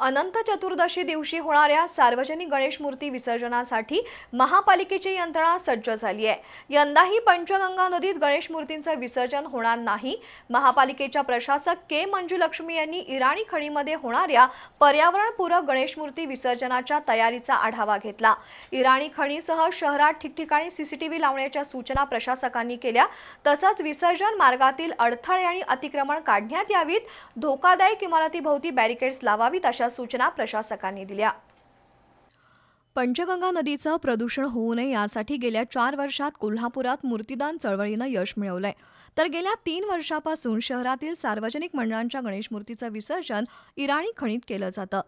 अनंत चतुर्दशी दिवशी होणाऱ्या सार्वजनिक गणेश मूर्ती विसर्जनासाठी महापालिकेची यंत्रणा सज्ज झाली आहे. यंदाही पंचगंगा नदीत गणेश मूर्तींचं विसर्जन होणार नाही. महापालिकेच्या प्रशासक के मंजुलक्ष्मी यांनी इराणी खणीमध्ये होणाऱ्या पर्यावरणपूरक गणेश मूर्ती विसर्जनाच्या तयारीचा आढावा घेतला. इराणी खणीसह शहरात ठिकठिकाणी सीसीटीव्ही लावण्याच्या सूचना प्रशासकांनी केल्या. तसंच विसर्जन मार्गातील अडथळे आणि अतिक्रमण काढण्यात यावीत. धोकादायक इमारतीभोवती बॅरिकेड्स लावावीत अशा सूचना प्रशासकांनी दिल्या. पंचगंगा नदीचं प्रदूषण होऊ नये यासाठी गेल्या चार वर्षात कोल्हापुरात मूर्तीदान चळवळीनं यश मिळवलंय. तर गेल्या तीन वर्षापासून शहरातील सार्वजनिक मंडळांच्या गणेश मूर्तीचं विसर्जन इराणी खणीत केलं जातं.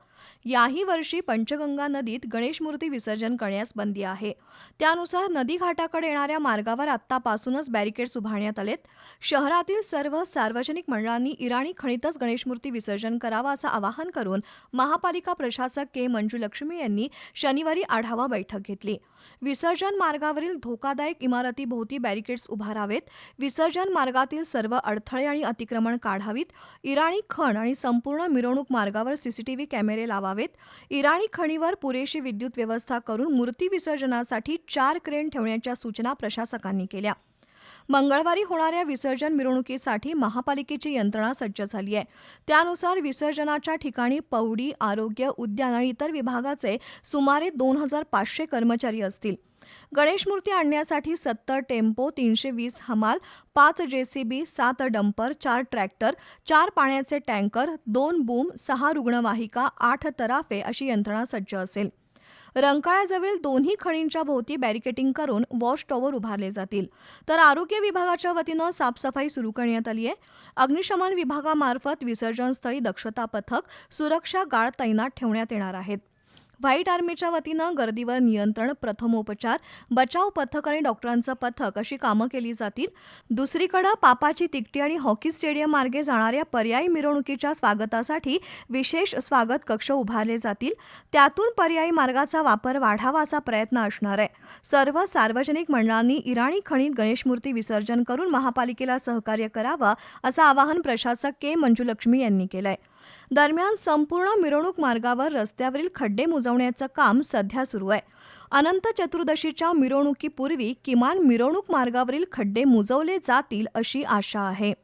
याही वर्षी पंचगंगा नदीत गणेश मूर्ती विसर्जन करण्यास बंदी आहे. त्यानुसार नदी घाटाकडे येणाऱ्या मार्गावर आत्तापासूनच बॅरिकेड्स उभारण्यात आलेत. शहरातील सर्व सार्वजनिक मंडळांनी इराणी खणीतच गणेश मूर्ती विसर्जन करावं असं आवाहन करून महापालिका प्रशासक के मंजुलक्ष्मी यांनी शनिवारी आढावा बैठक घेतली. विसर्जन मार्गावरील धोकादायक इमारतीभोवती बॅरिकेड्स उभारावेत विसर्जन मार्गातील सर्व अडथळे आणि अतिक्रमण काढावीत. इराणी खण आणि संपूर्ण मिरवणूक मार्गावर सीसीटीव्ही कॅमेरे लावावेत. इराणी खणीवर पुरेशी विद्युत व्यवस्था करून मूर्ती विसर्जनासाठी चार क्रेन ठेवण्याच्या सूचना प्रशासकांनी केल्या. मंगळवारी होणाऱ्या विसर्जन मिरवणुकीसाठी महापालिकेची यंत्रणा सज्ज झाली आहे. त्यानुसार विसर्जनाच्या ठिकाणी पौडी आरोग्य उद्यान आणि इतर विभागाचे सुमारे दोन हजार पाचशे कर्मचारी असतील. गणेश मूर्ती आणण्यासाठी सत्तर टेम्पो तीनशे वीस हमाल पाच जेसीबी सात डंपर चार ट्रॅक्टर चार पाण्याचे टँकर दोन बूम सहा रुग्णवाहिका आठ तराफे अशी यंत्रणा सज्ज असेल. रंकाळ्याजवळ दोन्ही खणींच्या भोवती बॅरिकेटिंग करून वॉश टॉवर उभारले जातील. तर आरोग्य विभागाच्या वतीनं साफसफाई सुरू करण्यात आली आहे. अग्निशमन विभागामार्फत विसर्जनस्थळी दक्षता पथक सुरक्षा गार्ड तैनात ठेवण्यात येणार आहेत. व्हाईट आर्मीच्या वतीनं गर्दीवर नियंत्रण प्रथमोपचार बचाव पथक आणि डॉक्टरांचं पथक अशी कामं केली जातील. दुसरीकडे पापाची तिकटी आणि हॉकी स्टेडियम मार्गे जाणाऱ्या पर्यायी मिरवणुकीच्या स्वागतासाठी विशेष स्वागत कक्ष उभारले जातील. त्यातून पर्यायी मार्गाचा वापर वाढावा असा प्रयत्न असणार आहे. सर्व सार्वजनिक मंडळांनी इराणी खणीत गणेश मूर्ती विसर्जन करून महापालिकेला सहकार्य करावं असं आवाहन प्रशासक के. मंजुलक्ष्मी यांनी केलं आहे दरम्यान संपूर्ण मिरवणूक मार्गावर रस्त्यावरील खड्डे मुजवण्याचं काम सध्या सुरू आहे. अनंत चतुर्दशीच्या मिरवणुकीपूर्वी किमान मिरवणूक मार्गावरील खड्डे मुजवले जातील अशी आशा आहे.